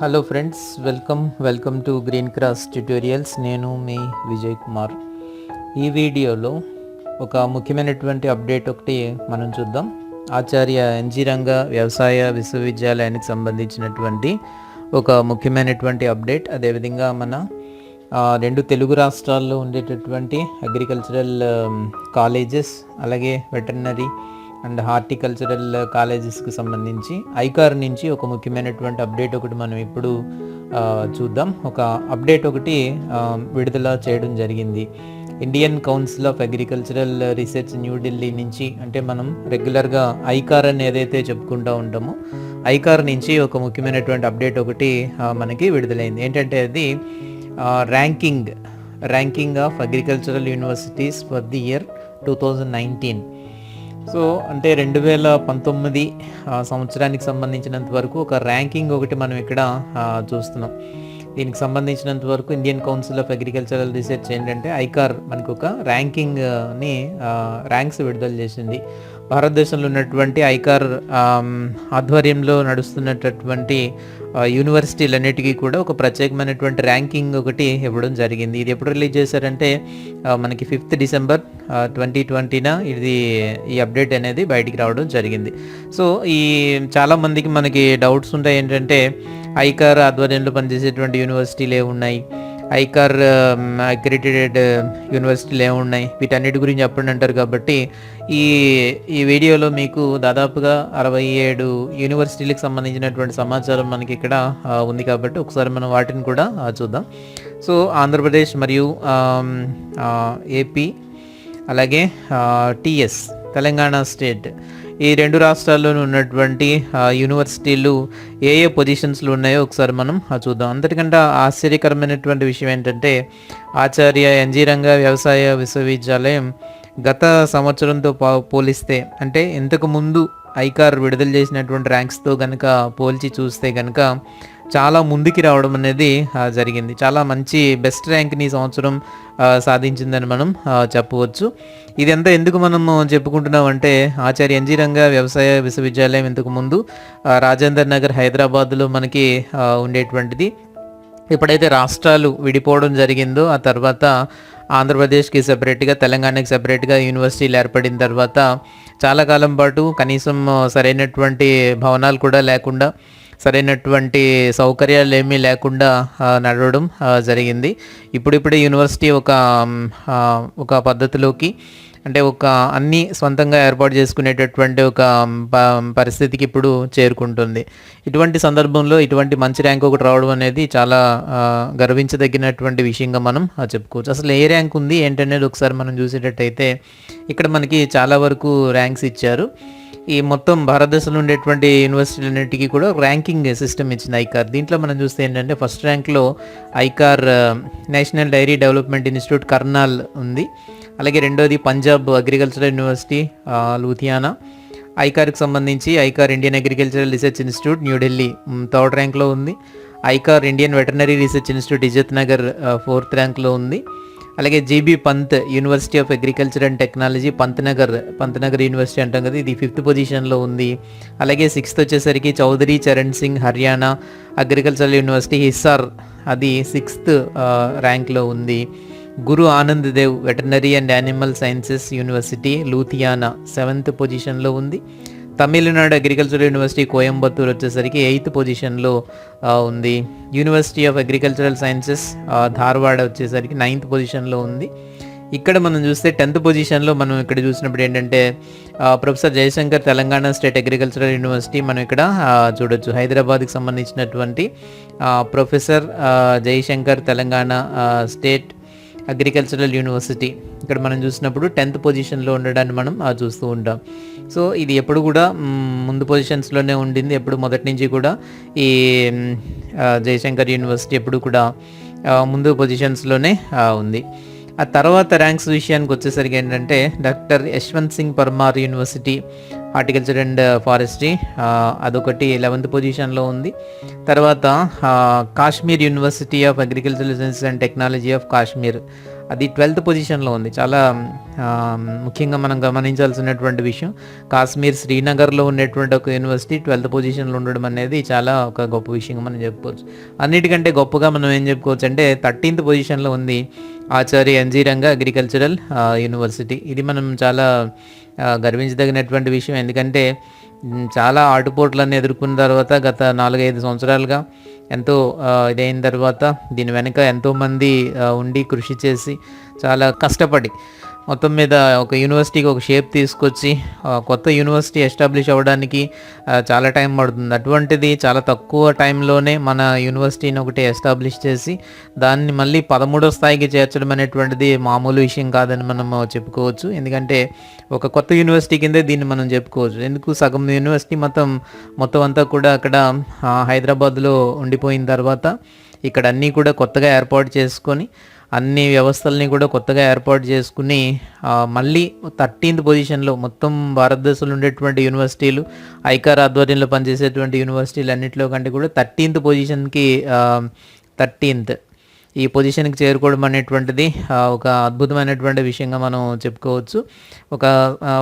Hello friends welcome welcome to Green Cross tutorials నేను మీ విజయ్ కుమార్. ఈ వీడియోలో ఒక ముఖ్యమైనటువంటి అప్డేట్ ఒకటి మనం చూద్దాం. ఆచార్య ఎన్జీ రంగ వ్యవసాయ విశ్వవిద్యాలయానికి సంబంధించినటువంటి ఒక ముఖ్యమైనటువంటి అప్డేట్. అదేవిధంగా మన రెండు తెలుగు రాష్ట్రాల్లో ఉండేటటువంటి అగ్రికల్చరల్ కాలేజెస్ um, అలాగే వెటర్నరీ అండ్ హార్టికల్చరల్ కాలేజెస్కి సంబంధించి ఐకార్ నుంచి ఒక ముఖ్యమైనటువంటి అప్డేట్ ఒకటి మనం ఇప్పుడు చూద్దాం. ఒక అప్డేట్ ఒకటి విడుదల చేయడం జరిగింది. Indian council of agricultural research New Delhi నుంచి అంటే మనం రెగ్యులర్గా ఐకార్ అని ఏదైతే చెప్పుకుంటూ ఉంటామో ఐకార్ నుంచి ఒక ముఖ్యమైనటువంటి అప్డేట్ ఒకటి మనకి విడుదలైంది. ఏంటంటే అది ranking ranking of agricultural universities for the year two thousand nineteen. So అంటే రెండు వేల పంతొమ్మిది సంవత్సరానికి సంబంధించినంత వరకు ఒక ర్యాంకింగ్ ఒకటి మనం ఇక్కడ చూస్తున్నాం. దీనికి సంబంధించినంత వరకు Indian council of agricultural research ఏంటంటే ఐకార్ మనకు ఒక ర్యాంకింగ్ని ర్యాంక్స్ విడుదల చేసింది. భారతదేశంలో ఉన్నటువంటి ఐకార్ ఆధ్వర్యంలో నడుస్తున్నటువంటి యూనివర్సిటీలన్నిటికీ కూడా ఒక ప్రత్యేకమైనటువంటి ర్యాంకింగ్ ఒకటి ఇవ్వడం జరిగింది. ఇది ఎప్పుడు రిలీజ్ చేశారంటే మనకి ఫిఫ్త్ డిసెంబర్ ట్వంటీ ట్వంటీన ఇది ఈ అప్డేట్ అనేది బయటికి రావడం జరిగింది. సో ఈ చాలా మందికి మనకి డౌట్స్ ఉంటాయి ఏంటంటే ఐకార్ ఆధ్వర్యంలో పనిచేసేటువంటి యూనివర్సిటీలు ఏ ఉన్నాయి ఐకార్ అక్రిటెడ్ యూనివర్సిటీలు ఏమున్నాయి? వీటన్నిటి గురించి చెప్పండి అంటారు కాబట్టి ఈ ఈ వీడియోలో మీకు దాదాపుగా అరవై ఏడు యూనివర్సిటీలకు సంబంధించినటువంటి సమాచారం మనకి ఇక్కడ ఉంది కాబట్టి ఒకసారి మనం వాటిని కూడా చూద్దాం. సో ఆంధ్రప్రదేశ్ మరియు ఏపీ అలాగే టిఎస్ తెలంగాణ స్టేట్ ఈ రెండు రాష్ట్రాల్లోనూ ఉన్నటువంటి యూనివర్సిటీలు ఏ ఏ పొజిషన్స్లో ఉన్నాయో ఒకసారి మనం ఆ, చూద్దాం. అంతటికంటే ఆశ్చర్యకరమైనటువంటి విషయం ఏంటంటే ఆచార్య ఎన్జీ రంగ వ్యవసాయ విశ్వవిద్యాలయం గత సంవత్సరంతో పా- పోలిస్తే అంటే ఇంతకు ముందు ఐకార్ విడుదల చేసినటువంటి ర్యాంక్స్తో కనుక పోల్చి చూస్తే కనుక చాలా ముందుకి రావడం అనేది జరిగింది. చాలా మంచి బెస్ట్ ర్యాంక్ని ఈ సంవత్సరం సాధించిందని మనం చెప్పవచ్చు. ఇదంతా ఎందుకు మనము చెప్పుకుంటున్నాం అంటే ఆచార్య ఎన్జీ రంగ వ్యవసాయ విశ్వవిద్యాలయం ఇంతకు ముందు రాజేందర్ నగర్ హైదరాబాద్లో మనకి ఉండేటువంటిది. ఎప్పుడైతే రాష్ట్రాలు విడిపోవడం జరిగిందో ఆ తర్వాత ఆంధ్రప్రదేశ్కి సపరేట్గా తెలంగాణకి సెపరేట్గా యూనివర్సిటీలు ఏర్పడిన తర్వాత చాలా కాలం పాటు కనీసం సరైనటువంటి భవనాలు కూడా లేకుండా సరైనటువంటి సౌకర్యాలు ఏమీ లేకుండా నడవడం జరిగింది. ఇప్పుడిప్పుడే యూనివర్సిటీ ఒక ఒక పద్ధతిలోకి అంటే ఒక అన్ని సొంతంగా ఏర్పాటు చేసుకునేటటువంటి ఒక ప- పరిస్థితికి ఇప్పుడు చేరుకుంటుంది. ఇటువంటి సందర్భంలో ఇటువంటి మంచి ర్యాంక్ ఒకటి రావడం అనేది చాలా గర్వించదగినటువంటి విషయంగా మనం చెప్పుకోవచ్చు. అసలు ఏ ర్యాంక్ ఉంది ఏంటనేది ఒకసారి మనం చూసేటట్టయితే ఇక్కడ మనకి చాలా వరకు ర్యాంక్స్ ఇచ్చారు. ఈ మొత్తం భారతదేశంలో ఉండేటువంటి యూనివర్సిటీలన్నిటికీ కూడా ర్యాంకింగ్ సిస్టమ్ ఇచ్చింది ఐకార్. దీంట్లో మనం చూస్తే ఏంటంటే first ర్యాంక్లో ICAR national dairy development institute Karnal ఉంది. అలాగే రెండోది పంజాబ్ అగ్రికల్చరల్ యూనివర్సిటీ లూథియానా ఐకార్కి సంబంధించి ICAR Indian agricultural research institute New Delhi third ర్యాంక్లో ఉంది. ICAR Indian veterinary research institute Izzat Nagar fourth ర్యాంక్లో ఉంది. అలాగే GB Pant university of agriculture and technology Pantnagar Pantnagar university అంటాం కదా ఇది ఫిఫ్త్ పొజిషన్లో ఉంది. అలాగే సిక్స్త్ వచ్చేసరికి చౌదరి చరణ్ సింగ్ హర్యానా అగ్రికల్చరల్ యూనివర్సిటీ హిస్సార్ అది సిక్స్త్ ర్యాంక్లో ఉంది. Guru Anand Dev veterinary and animal sciences university Ludhiana seventh పొజిషన్లో ఉంది తమిళనాడు అగ్రికల్చర్ యూనివర్సిటీ కోయంబత్తూర్ వచ్చేసరికి ఎయిత్ పొజిషన్లో ఉంది university of agricultural sciences Dharwad వచ్చేసరికి నైన్త్ పొజిషన్లో ఉంది ఇక్కడ మనం చూస్తే టెన్త్ పొజిషన్లో మనం ఇక్కడ చూసినప్పుడు ఏంటంటే professor Jayashankar Telangana state agricultural university మనం ఇక్కడ చూడొచ్చు. హైదరాబాద్కి సంబంధించినటువంటి professor Jayashankar Telangana state agricultural university. ఇక్కడ మనం చూసినప్పుడు టెన్త్ పొజిషన్లో ఉండడాన్ని మనం ఆ, చూస్తూ ఉంటాం. సో ఇది ఎప్పుడు కూడా ముందు పొజిషన్స్లోనే ఉండింది. ఎప్పుడు మొదటి నుంచి కూడా ఈ జయశంకర్ యూనివర్సిటీ ఎప్పుడు కూడా ముందు పొజిషన్స్లోనే ఉంది. ఆ తర్వాత ర్యాంక్స్ విషయానికి వచ్చేసరికి ఏంటంటే doctor Yashwant Singh Parmar university horticulture and forestry అదొకటి లెవెంత్ పొజిషన్లో ఉంది. తర్వాత Kashmir university of agriculture science and technology of Kashmir అది ట్వెల్త్ పొజిషన్లో ఉంది. చాలా ముఖ్యంగా మనం గమనించాల్సినటువంటి విషయం కాశ్మీర్ శ్రీనగర్లో ఉన్నటువంటి ఒక యూనివర్సిటీ ట్వెల్త్ పొజిషన్లో ఉండడం అనేది చాలా ఒక గొప్ప విషయంగా మనం చెప్పుకోవచ్చు. అన్నిటికంటే గొప్పగా మనం ఏం చెప్పుకోవచ్చు అంటే థర్టీన్త్ పొజిషన్లో ఉంది Acharya NG Ranga agricultural university. ఇది మనం చాలా గర్వించదగినటువంటి విషయం. ఎందుకంటే చాలా ఆటుపోట్లను ఎదుర్కొన్న తర్వాత గత నాలుగైదు సంవత్సరాలుగా ఎంతో ఇదైన తర్వాత దీని వెనుక ఎంతోమంది ఉండి కృషి చేసి చాలా కష్టపడి మొత్తం మీద ఒక యూనివర్సిటీకి ఒక షేప్ తీసుకొచ్చి కొత్త యూనివర్సిటీ ఎస్టాబ్లిష్ అవ్వడానికి చాలా టైం పడుతుంది. అటువంటిది చాలా తక్కువ టైంలోనే మన యూనివర్సిటీని ఒకటి ఎస్టాబ్లిష్ చేసి దాన్ని మళ్ళీ పదమూడో స్థాయికి చేర్చడం అనేటువంటిది మామూలు విషయం కాదని మనం చెప్పుకోవచ్చు. ఎందుకంటే ఒక కొత్త యూనివర్సిటీ కిందే దీన్ని మనం చెప్పుకోవచ్చు. ఎందుకు? సగం యూనివర్సిటీ మొత్తం మొత్తం అంతా కూడా అక్కడ హైదరాబాద్లో ఉండిపోయిన తర్వాత ఇక్కడ అన్నీ కూడా కొత్తగా ఏర్పాటు చేసుకొని అన్ని వ్యవస్థల్ని కూడా కొత్తగా ఏర్పాటు చేసుకుని మళ్ళీ థర్టీన్త్ పొజిషన్లో మొత్తం భారతదేశంలో ఉండేటువంటి యూనివర్సిటీలు ఐకార్ ఆధ్వర్యంలో పనిచేసేటువంటి యూనివర్సిటీలు అన్నింటిలో కంటే కూడా థర్టీన్త్ పొజిషన్కి థర్టీన్త్. ఈ పొజిషన్కి చేరుకోవడం అనేటువంటిది ఒక అద్భుతమైనటువంటి విషయంగా మనం చెప్పుకోవచ్చు. ఒక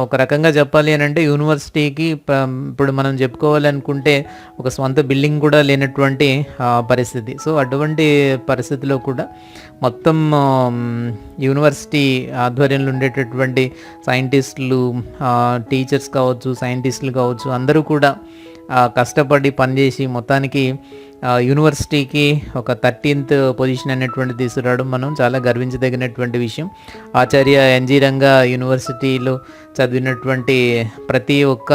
ఒక రకంగా చెప్పాలి అని అంటే యూనివర్సిటీకి ఇప్పుడు మనం చెప్పుకోవాలి అనుకుంటే ఒక స్వంత బిల్డింగ్ కూడా లేనటువంటి పరిస్థితి. సో అటువంటి పరిస్థితిలో కూడా మొత్తం యూనివర్సిటీ ఆధ్వర్యంలో ఉండేటటువంటి సైంటిస్టులు టీచర్స్ కావచ్చు సైంటిస్టులు కావచ్చు అందరూ కూడా కష్టపడి పనిచేసి మొత్తానికి యూనివర్సిటీకి ఒక థర్టీన్త్ పొజిషన్ అనేటువంటి తీసుకురావడం మనం చాలా గర్వించదగినటువంటి విషయం. ఆచార్య ఎన్జీ రంగా యూనివర్సిటీలో చదివినటువంటి ప్రతి ఒక్క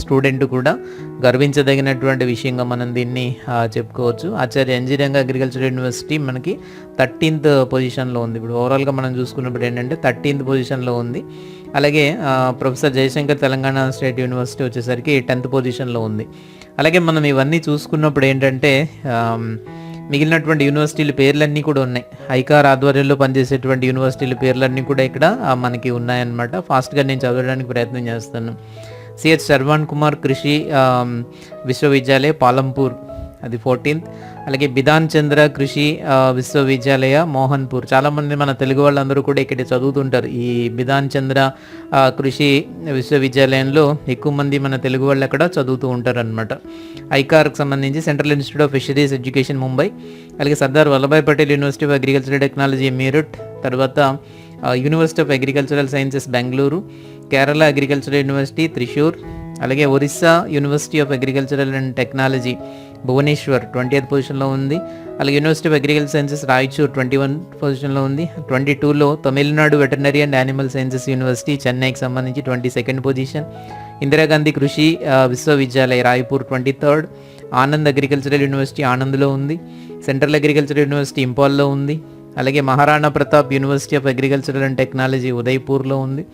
స్టూడెంట్ కూడా గర్వించదగినటువంటి విషయంగా మనం దీన్ని చెప్పుకోవచ్చు. ఆచార్య ఇంజనీరింగ్ అగ్రికల్చర్ యూనివర్సిటీ మనకి థర్టీన్త్ పొజిషన్లో ఉంది. ఇప్పుడు ఓవరాల్గా మనం చూసుకున్నప్పుడు ఏంటంటే థర్టీన్త్ పొజిషన్లో ఉంది. అలాగే professor Jayashankar Telangana state university వచ్చేసరికి టెన్త్ పొజిషన్లో ఉంది. అలాగే మనం ఇవన్నీ చూసుకున్నప్పుడు ఏంటంటే మిగిలినటువంటి యూనివర్సిటీల పేర్లన్నీ కూడా ఉన్నాయి. ఐకార్ ఆధ్వర్యంలో పనిచేసేటువంటి యూనివర్సిటీల పేర్లన్నీ కూడా ఇక్కడ మనకి ఉన్నాయన్నమాట. ఫాస్ట్గా నేను చదవడానికి ప్రయత్నం చేస్తాను. సిహెచ్ శర్వాణ్ కుమార్ కృషి విశ్వవిద్యాలయ పాలంపూర్ అది ఫోర్టీన్త్. అలాగే బిధాన్ చంద్ర కృషి విశ్వవిద్యాలయ మోహన్పూర్. చాలామంది మన తెలుగు వాళ్ళందరూ కూడా ఇక్కడ చదువుతుంటారు. ఈ బిధాన్ చంద్ర కృషి విశ్వవిద్యాలయంలో ఎక్కువ మంది మన తెలుగు వాళ్ళు అక్కడ చదువుతూ ఉంటారు అనమాట ఐకార్కి సంబంధించి central institute of fisheries education Mumbai. అలాగే Sardar Vallabhbhai Patel university of agricultural technology Meerut తర్వాత university of agricultural sciences Bengaluru. Kerala agricultural university Thrissur అలాగే Orissa university of agricultural and technology Bhubaneswar twenty eighth పొజిషన్లో ఉంది. అలాగే university of agriculture sciences Raichur twenty one పొజిషన్లో ఉంది. Twenty టూలో Tamil Nadu veterinary and animal sciences university చెన్నైకి సంబంధించి twenty second position Indira Gandhi Krishi Vishwavidyalaya Raipur twenty third Anand agricultural university ఆనంద్లో ఉంది. Central agricultural university ఇంపాల్లో ఉంది. అలాగే Maharana Pratap university of agricultural and technology ఉదయ్పూర్లో ఉంది.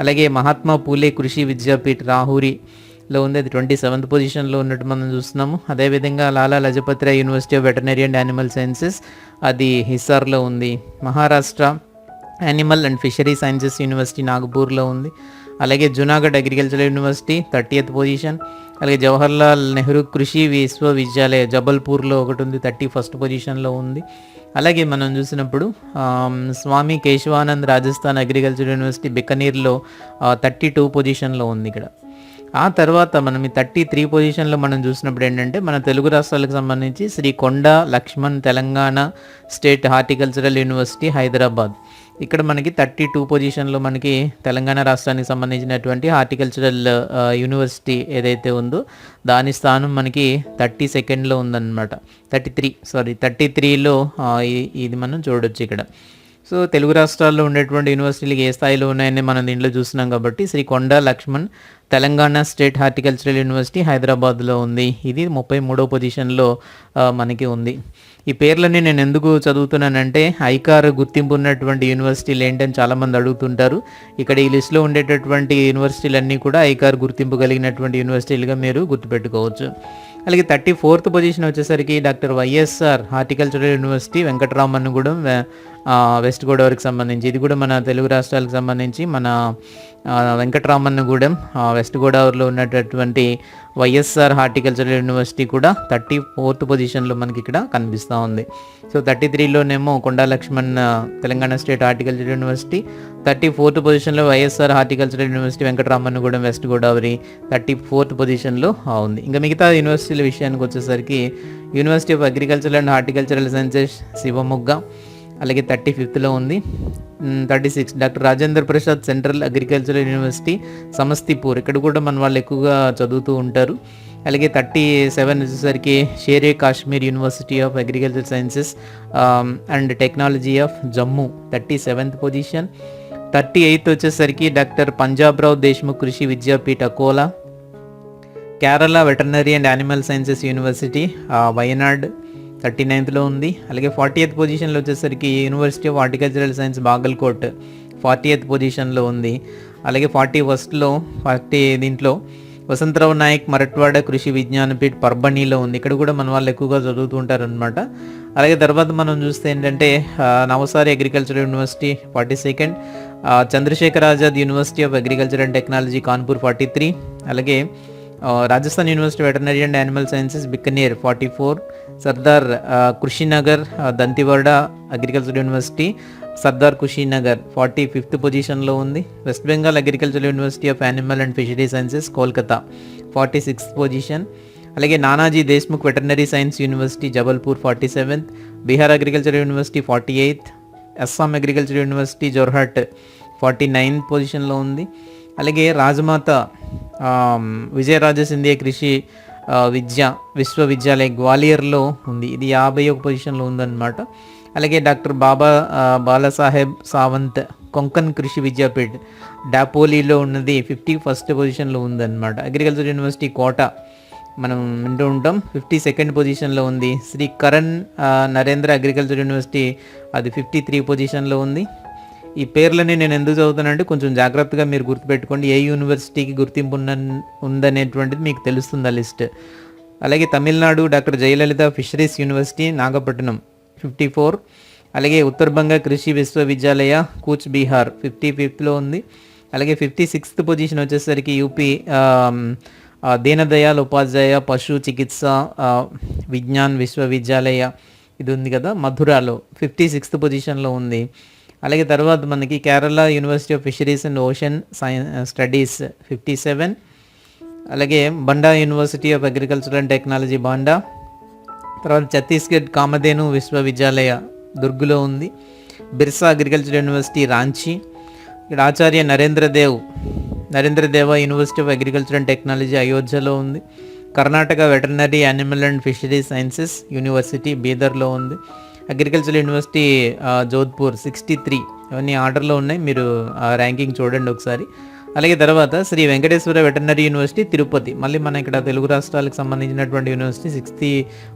అలాగే మహాత్మా పూలే కృషి విద్యాపీఠ్ రాహూరిలో ఉంది. అది ట్వంటీ సెవెంత్ పొజిషన్లో ఉన్నట్టు మనం చూస్తున్నాము. అదేవిధంగా Lala Lajpati university of veterinary and animal sciences అది హిస్సార్లో ఉంది. Maharashtra animal and fishery sciences university నాగపూర్లో ఉంది. అలాగే Junagadh agricultural university thirty eighth position. అలాగే జవహర్లాల్ నెహ్రూ కృషి విశ్వవిద్యాలయ జబల్పూర్లో ఒకటి ఉంది థర్టీ ఫస్ట్ పొజిషన్లో ఉంది. అలాగే మనం చూసినప్పుడు స్వామి కేశవానంద్ రాజస్థాన్ అగ్రికల్చర్ యూనివర్సిటీ బికనీర్లో థర్టీ టూ పొజిషన్లో ఉంది ఇక్కడ. ఆ తర్వాత మనం ఈ థర్టీ త్రీ పొజిషన్లో మనం చూసినప్పుడు ఏంటంటే మన తెలుగు రాష్ట్రాలకు సంబంధించి Shri Konda Laxman Telangana state horticultural university Hyderabad. ఇక్కడ మనకి థర్టీ టూ పొజిషన్లో మనకి తెలంగాణ రాష్ట్రానికి సంబంధించినటువంటి హార్టికల్చరల్ యూనివర్సిటీ ఏదైతే ఉందో దాని స్థానం మనకి థర్టీ సెకండ్లో ఉందన్నమాట. థర్టీ త్రీ సారీ థర్టీ త్రీలో ఇది మనం చూడొచ్చు ఇక్కడ. సో తెలుగు రాష్ట్రాల్లో ఉండేటువంటి యూనివర్సిటీలు ఏ స్థాయిలో ఉన్నాయని మనం దీంట్లో చూస్తున్నాం కాబట్టి Shri Konda Laxman Telangana state horticultural university హైదరాబాద్లో ఉంది. ఇది ముప్పై మూడో పొజిషన్లో మనకి ఉంది. ఈ పేర్లని నేను ఎందుకు చదువుతున్నానంటే ఐకార్ గుర్తింపు ఉన్నటువంటి యూనివర్సిటీలు ఏంటని చాలామంది అడుగుతుంటారు. ఇక్కడ ఈ లిస్ట్లో ఉండేటటువంటి యూనివర్సిటీలన్నీ కూడా ఐకార్ గుర్తింపు కలిగినటువంటి యూనివర్సిటీలుగా మీరు గుర్తుపెట్టుకోవచ్చు. అలాగే థర్టీ ఫోర్త్ పొజిషన్ వచ్చేసరికి doctor YSR horticultural university Venkataramannagudem వె- వెస్ట్ గోదావరికి సంబంధించి. ఇది కూడా మన తెలుగు రాష్ట్రాలకు సంబంధించి మన ఆ, వెంకటరామన్నగూడెం వెస్ట్ గోదావరిలో ఉన్నటువంటి వైఎస్ఆర్ హార్టికల్చరల్ యూనివర్సిటీ కూడా థర్టీ ఫోర్త్ పొజిషన్లో మనకి ఇక్కడ కనిపిస్తూ ఉంది. So thirty త్రీలోనేమో Konda Laxman Telangana state horticulture university thirty fourth పొజిషన్లో YSR horticultural university Venkataramannagudem west Godavari thirty fourth పొజిషన్లో ఉంది. ఇంకా మిగతా యూనివర్సిటీల విషయానికి వచ్చేసరికి university of agriculture and horticultural sciences Shivamogga అలాగే థర్టీ ఫిఫ్త్లో ఉంది. Thirty six doctor Rajendra Prasad central agricultural university Samastipur. ఇక్కడ కూడా మన వాళ్ళు ఎక్కువగా చదువుతూ ఉంటారు. అలాగే థర్టీ సెవెన్ వచ్చేసరికి Shere Kashmir university of agriculture sciences and technology of Jammu. Thirty seventh position. Thirty eighth వచ్చేసరికి doctor Panjabrao Deshmukh Krishi Vidyapeeth Akola. Kerala veterinary and animal sciences university Wayanad. Thirty నైన్త్లో ఉంది. అలాగే forty eighth పొజిషన్లో వచ్చేసరికి university of horticultural science Bagalkot forty eighth పొజిషన్లో ఉంది. అలాగే forty ఫస్ట్లో forty దీంట్లో వసంతరావు నాయక్ మరట్వాడ కృషి విజ్ఞానపీఠ్ పర్బణిలో ఉంది. ఇక్కడ కూడా మన వాళ్ళు ఎక్కువగా చదువుతూ ఉంటారనమాట అలాగే తర్వాత మనం చూస్తే ఏంటంటే Navsari agriculture university forty second Chandrashekhar Azad university of agriculture and technology Kanpur forty three అలాగే Rajasthan university veterinary and animal sciences Bikaner forty four Sardar Krishinagar Dantiwarda Dantiwada agriculture university Sardar Kushinagar forty fifth పొజిషన్లో ఉంది. West Bengal agriculture university of animal and fishery sciences Kolkata forty sixth position. అలాగే Nanaji Deshmukh veterinary science university Jabalpur forty seventh Bihar agriculture university forty eighth Assam agriculture university Jorhat forty ninth పొజిషన్లో ఉంది. అలాగే రాజమాత విజయరాజ సింధియా కృషి విద్య విశ్వవిద్యాలయ గ్వాలియర్లో ఉంది. ఇది యాభై ఒక పొజిషన్లో ఉందన్నమాట. అలాగే డాక్టర్ బాబా ఆ, బాలాసాహెబ్ సావంత్ కొంకన్ కృషి విద్యాపీఠ్ డాపోలీలో ఉన్నది ఫిఫ్టీ ఫస్ట్ పొజిషన్లో ఉందన్నమాట. అగ్రికల్చర్ యూనివర్సిటీ కోట మనం వింటూ ఉంటాం. ఫిఫ్టీ సెకండ్ పొజిషన్లో ఉంది. శ్రీ కరణ్ నరేంద్ర అగ్రికల్చర్ యూనివర్సిటీ అది ఫిఫ్టీ త్రీ పొజిషన్లో ఉంది. ఈ పేర్లని నేను ఎందుకు చదువుతానంటే కొంచెం జాగ్రత్తగా మీరు గుర్తుపెట్టుకోండి. ఏ యూనివర్సిటీకి గుర్తింపు ఉన్న ఉందనేటువంటిది మీకు తెలుస్తుంది ఆ లిస్ట్? అలాగే Tamil Nadu doctor Jayalalithaa fisheries university Nagapattinam fifty four. అలాగే ఉత్తరబంగ కృషి విశ్వవిద్యాలయ కూచ్ బీహార్ ఫిఫ్టీ ఫిఫ్త్లో ఉంది. అలాగే ఫిఫ్టీ సిక్స్త్ పొజిషన్ వచ్చేసరికి యూపీ దీనదయాల్ ఉపాధ్యాయ పశు చికిత్స విజ్ఞాన్ విశ్వవిద్యాలయ ఇది ఉంది కదా మధురాలో ఫిఫ్టీ సిక్స్త్ పొజిషన్లో ఉంది. అలాగే తర్వాత మనకి Kerala university of fisheries and ocean sign studies fifty seven అలాగే Banda university of agriculture and technology Banda తర్వాత ఛత్తీస్గఢ్ కామధేను విశ్వవిద్యాలయ దుర్గులో ఉంది. బిర్సా అగ్రికల్చర్ యూనివర్సిటీ రాంచీ ఇక్కడ Acharya Narendra Dev Narendra university of agriculture and technology అయోధ్యలో ఉంది. Karnataka veterinary animal and fisheries sciences university బీదర్లో ఉంది. Agriculture university Jodhpur sixty three ఇవన్నీ ఆర్డర్లో ఉన్నాయి. మీరు ర్యాంకింగ్ చూడండి ఒకసారి. అలాగే తర్వాత శ్రీ వెంకటేశ్వర వెటర్నరీ యూనివర్సిటీ తిరుపతి. మళ్ళీ మన ఇక్కడ తెలుగు రాష్ట్రాలకు సంబంధించినటువంటి యూనివర్సిటీ సిక్స్టీ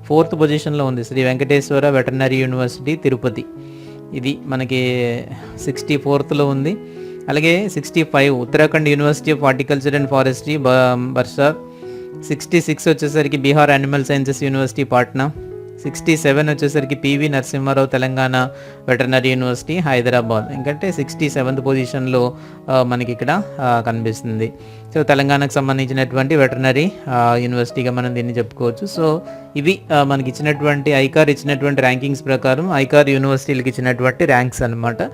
ఫోర్త్ పొజిషన్లో ఉంది. Shri Venkateswara veterinary university Tirupati. ఇది మనకి సిక్స్టీ ఫోర్త్లో ఉంది. అలాగే sixty five Uttarakhand university of horticulture and forestry Bharsar sixty six వచ్చేసరికి Bihar animal sciences university Patna. Sixty seven వచ్చేసరికి PV Narasimha Rao Telangana veterinary university Hyderabad. ఎందుకంటే sixty seventh పొజిషన్లో మనకి ఇక్కడ కనిపిస్తుంది. సో తెలంగాణకు సంబంధించినటువంటి వెటర్నరీ యూనివర్సిటీగా మనం దీన్ని చెప్పుకోవచ్చు. సో ఇవి మనకి ఇచ్చినటువంటి ఐకార్ ఇచ్చినటువంటి ర్యాంకింగ్స్ ప్రకారం ఐకార్ యూనివర్సిటీలకు ఇచ్చినటువంటి ర్యాంక్స్ అన్నమాట.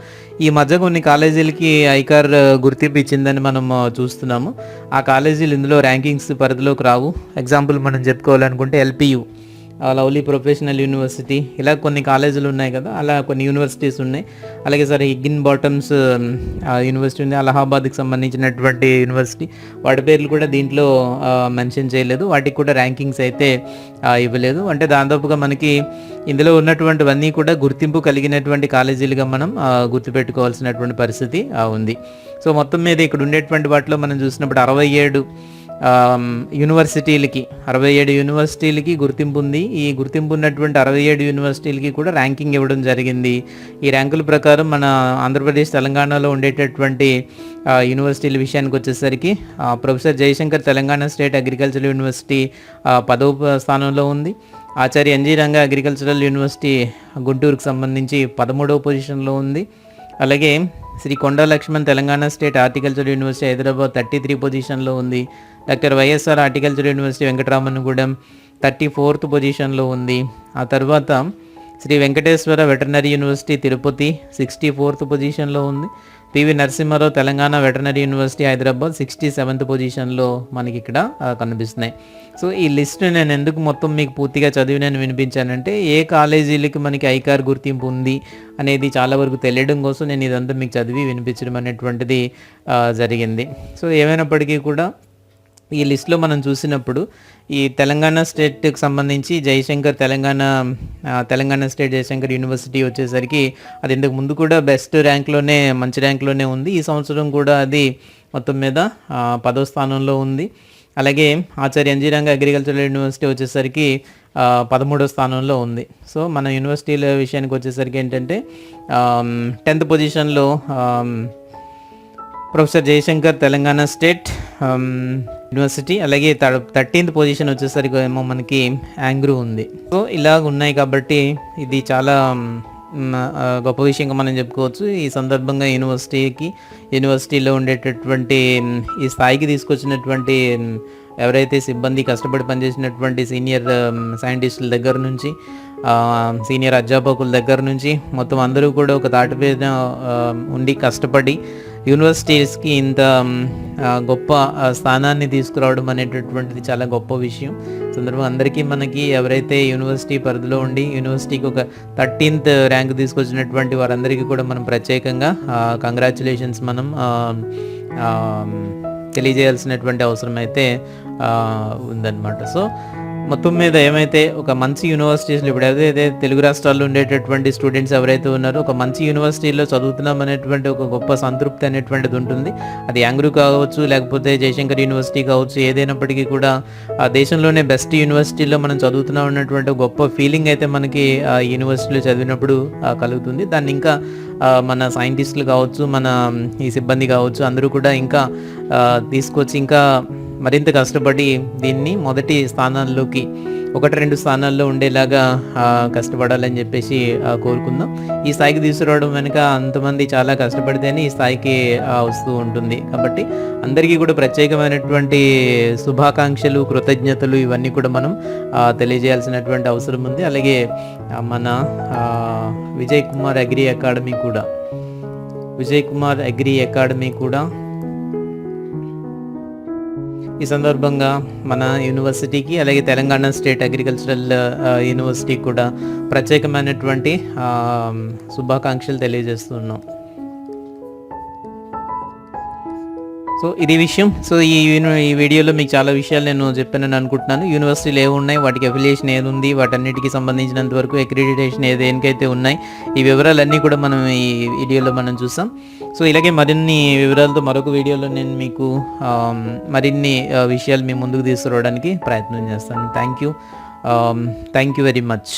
ఈ మధ్య కొన్ని కాలేజీలకి ఐకార్ గుర్తింపు ఇచ్చిందని మనం చూస్తున్నాము. ఆ కాలేజీలు ఇందులో ర్యాంకింగ్స్ పరిధిలోకి రావు. ఎగ్జాంపుల్ మనం చెప్పుకోవాలనుకుంటే ఎల్పియు. లవ్లీ ప్రొఫెషనల్ యూనివర్సిటీ ఇలా కొన్ని కాలేజీలు ఉన్నాయి కదా అలా కొన్ని యూనివర్సిటీస్ ఉన్నాయి. అలాగే సరే హిగ్గిన్ బాటమ్స్ యూనివర్సిటీ ఉంది అలహాబాద్కి సంబంధించినటువంటి యూనివర్సిటీ. వాటి పేర్లు కూడా దీంట్లో మెన్షన్ చేయలేదు. వాటికి కూడా ర్యాంకింగ్స్ అయితే ఇవ్వలేదు. అంటే దాదాపుగా మనకి ఇందులో ఉన్నటువంటివన్నీ కూడా గుర్తింపు కలిగినటువంటి కాలేజీలుగా మనం గుర్తుపెట్టుకోవాల్సినటువంటి పరిస్థితి ఉంది. సో మొత్తం మీద ఇక్కడ ఉండేటువంటి వాటిలో మనం చూసినప్పుడు అరవై ఏడు యూనివర్సిటీలకి అరవై ఏడు యూనివర్సిటీలకి గుర్తింపు ఉంది. ఈ గుర్తింపు ఉన్నటువంటి అరవై ఏడు యూనివర్సిటీలకి కూడా ర్యాంకింగ్ ఇవ్వడం జరిగింది. ఈ ర్యాంకుల ప్రకారం మన ఆంధ్రప్రదేశ్ తెలంగాణలో ఉండేటటువంటి యూనివర్సిటీల విషయానికి వచ్చేసరికి professor Jayashankar Telangana state agricultural university పదవ స్థానంలో ఉంది. Acharya NG Ranga agricultural university గుంటూరుకు సంబంధించి పదమూడవ పొజిషన్లో ఉంది. అలాగే Shri Konda Laxman Telangana state horticulture university Hyderabad thirty three పొజిషన్లో ఉంది. Doctor YSR horticulture university Venkataramangudem thirty fourth పొజిషన్లో ఉంది. ఆ తర్వాత Shri Venkateswara veterinary university Tirupati sixty fourth పొజిషన్లో ఉంది. PV Narasimha Rao Telangana veterinary university Hyderabad sixty seventh పొజిషన్లో మనకి ఇక్కడ కనిపిస్తున్నాయి. సో ఈ లిస్ట్ నేను ఎందుకు మొత్తం మీకు పూర్తిగా చదివి నేను వినిపించానంటే ఏ కాలేజీలకి మనకి ఐకార్ గుర్తింపు ఉంది అనేది చాలా వరకు తెలియడం కోసం నేను ఇదంతా మీకు చదివి వినిపించడం అనేటువంటిది జరిగింది. సో ఏమైనప్పటికీ కూడా ఈ లిస్ట్లో మనం చూసినప్పుడు ఈ తెలంగాణ స్టేట్కి సంబంధించి జయశంకర్ తెలంగాణ తెలంగాణ స్టేట్ జయశంకర్ యూనివర్సిటీ వచ్చేసరికి అది ఇంతకు ముందు కూడా బెస్ట్ ర్యాంక్లోనే మంచి ర్యాంక్లోనే ఉంది. ఈ సంవత్సరం కూడా అది మొత్తం మీద పదవ పదో స్థానంలో ఉంది. అలాగే ఆచార్య ఎన్జీరంగ అగ్రికల్చరల్ యూనివర్సిటీ వచ్చేసరికి పదమూడో స్థానంలో ఉంది. సో మన యూనివర్సిటీల విషయానికి వచ్చేసరికి ఏంటంటే టెన్త్ పొజిషన్లో professor Jayashankar Telangana state um, university అలాగే థర్టీన్త్ పొజిషన్ వచ్చేసరికి ఏమో మనకి యాంగ్రూ ఉంది. సో ఇలా ఉన్నాయి కాబట్టి ఇది చాలా um, గొప్ప విషయంగా మనం చెప్పుకోవచ్చు. ఈ సందర్భంగా యూనివర్సిటీకి యూనివర్సిటీలో ఉండేటటువంటి um, ఈ స్థాయికి తీసుకొచ్చినటువంటి ఎవరైతే సిబ్బంది కష్టపడి పనిచేసినటువంటి సీనియర్ సైంటిస్టుల దగ్గర నుంచి సీనియర్ అధ్యాపకుల దగ్గర నుంచి మొత్తం అందరూ కూడా ఒక తాటిపైన మీద ఉండి కష్టపడి యూనివర్సిటీస్కి ఇంత గొప్ప స్థానాన్ని తీసుకురావడం అనేటటువంటిది చాలా గొప్ప విషయం. సందర్భం అందరికీ మనకి ఎవరైతే యూనివర్సిటీ పరిధిలో ఉండి యూనివర్సిటీకి ఒక థర్టీన్త్ ర్యాంక్ తీసుకొచ్చినటువంటి వారందరికీ కూడా మనం ప్రత్యేకంగా కంగ్రాచులేషన్స్ మనం తెలియజేయాల్సినటువంటి అవసరం అయితే ఉందన్నమాట. సో మొత్తం మీద ఏమైతే ఒక మంచి యూనివర్సిటీస్లో ఇప్పుడు ఏదైతే తెలుగు రాష్ట్రాల్లో ఉండేటటువంటి స్టూడెంట్స్ ఎవరైతే ఉన్నారో ఒక మంచి యూనివర్సిటీలో చదువుతున్నాం అనేటువంటి ఒక గొప్ప సంతృప్తి అనేటువంటిది ఉంటుంది. అది యాంగ్రూ కావచ్చు లేకపోతే జయశంకర్ యూనివర్సిటీ కావచ్చు ఏదైనప్పటికీ కూడా ఆ దేశంలోనే బెస్ట్ యూనివర్సిటీలో మనం చదువుతున్నాం అన్నటువంటి గొప్ప ఫీలింగ్ అయితే మనకి ఆ యూనివర్సిటీలో చదివినప్పుడు కలుగుతుంది. దాన్ని ఇంకా మన సైంటిస్టులు కావచ్చు మన ఈ సిబ్బంది కావచ్చు అందరూ కూడా ఇంకా తీసుకొచ్చి ఇంకా మరింత కష్టపడి దీన్ని మొదటి స్థానాల్లోకి ఒకటి రెండు స్థానాల్లో ఉండేలాగా కష్టపడాలని చెప్పేసి కోరుకుందాం. ఈ స్థాయికి తీసుకురావడం వెనుక అంతమంది చాలా కష్టపడితేనే ఈ స్థాయికి వస్తూ ఉంటుంది. కాబట్టి అందరికీ కూడా ప్రత్యేకమైనటువంటి శుభాకాంక్షలు కృతజ్ఞతలు ఇవన్నీ కూడా మనం తెలియజేయాల్సినటువంటి అవసరం ఉంది. అలాగే మన విజయ్ కుమార్ అగ్రి అకాడమీ కూడా విజయ్ కుమార్ అగ్రి అకాడమీ కూడా ఈ సందర్భంగా మన యూనివర్సిటీకి అలాగే తెలంగాణ స్టేట్ అగ్రికల్చరల్ యూనివర్సిటీకి కూడా ప్రత్యేకమైనటువంటి శుభాకాంక్షలు తెలియజేస్తున్నాం. సో ఇది విషయం. సో ఈ యూని ఈ వీడియోలో మీకు చాలా విషయాలు నేను చెప్పానని అనుకుంటున్నాను. యూనివర్సిటీలు ఏవి ఉన్నాయి? వాటికి అఫిలియేషన్ ఏది ఉంది? వాటన్నిటికి సంబంధించినంత వరకు అక్రిడిటేషన్ ఏది? దేనికైతే ఉన్నాయి? ఈ వివరాలన్నీ కూడా మనం ఈ వీడియోలో మనం చూసాం సో ఇలాగే మరిన్ని వివరాలతో మరొక వీడియోలో నేను మీకు మరిన్ని విషయాలు మీ ముందుకు తీసుకురావడానికి ప్రయత్నం చేస్తాను. Thank you thank you very much